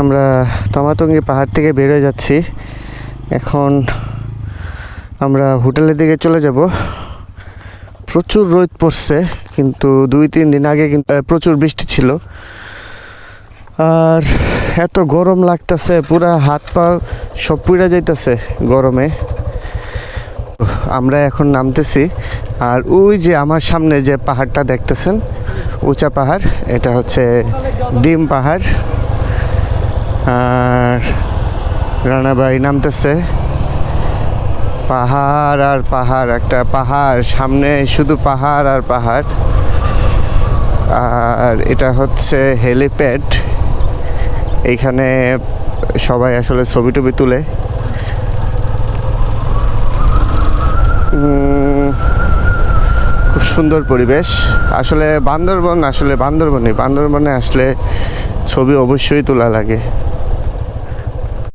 আমরা তমাতঙ্গি পাহাড় থেকে বেরোয় যাচ্ছি। এখন আমরা হোটেলের দিকে চলে যাব। প্রচুর রোদ পড়ছে, কিন্তু দুই, তিন দিন আগে কিন্তু প্রচুর বৃষ্টি ছিল। আর এত গরম লাগতেছে, পুরা হাত পা সব পুড়ে যাইতেছে গরমে। আমরা এখন নামতেছি, আর ওই যে আমার সামনে যে পাহাড়টা দেখতেছেন, উঁচা পাহাড়, এটা হচ্ছে ডিম পাহাড়। আর রানা রানাবাই নামতেছে। পাহাড় আর পাহাড়, একটা পাহাড়, সামনে শুধু পাহাড় আর পাহাড়। আর এটা হচ্ছে হেলিপ্যাড। এইখানে সবাই আসলে ছবি টবি তুলে। খুব সুন্দর পরিবেশ। আসলে বান্দরবন, আসলে বান্দরবনই। বান্দরবনে আসলে ছবি অবশ্যই তোলা লাগে।